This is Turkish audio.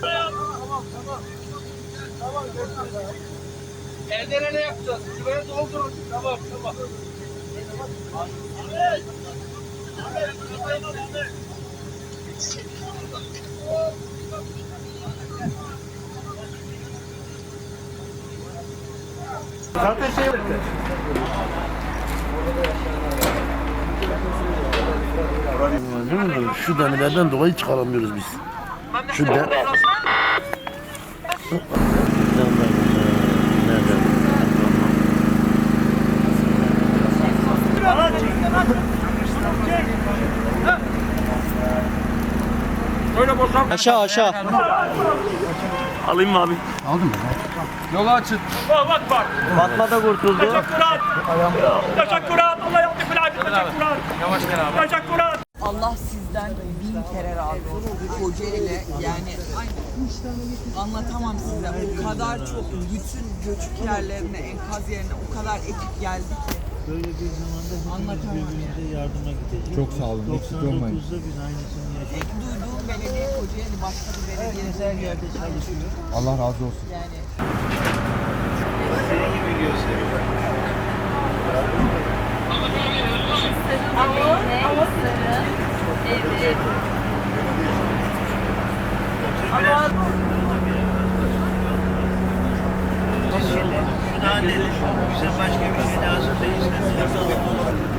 Tamam, tamam. Elden ele yapacağız. Şuraya doldurun. Tamam, tamam. Ahmet! Ahmet, kafayı bak Ahmet. Zaten şey... Orada da yaşayanlar. Değil mi? Şu denelerden dolayı çıkaramıyoruz biz. Şu de... Aşağı aşağı. Alayım mı abi? Yolu açın. Bak bak bak. Fatma da kurtuldu. Teşekkürler. Teşekkürler. Allah yaptı filan. Teşekkürler. Yavaş gel abi. Teşekkürler. Allah sizden bin kere razı olsun. Kocaeli yani anlatamam size. O kadar çok bütün göçük yerlerine, enkaz yerine o kadar ekip geldi ki. Böyle bir zamanda Anlatamam hepimiz birbirimize yardıma gideceğiz. Çok sağ olun, eksik olmayın. 99'da biz aynısını yaşadık. Tek duyduğum belediye Kocaeli başka bir belediye. Her yerde çalışıyor. Allah razı olsun. Yani Şuna dedim, bize başka bir şey lazım değil.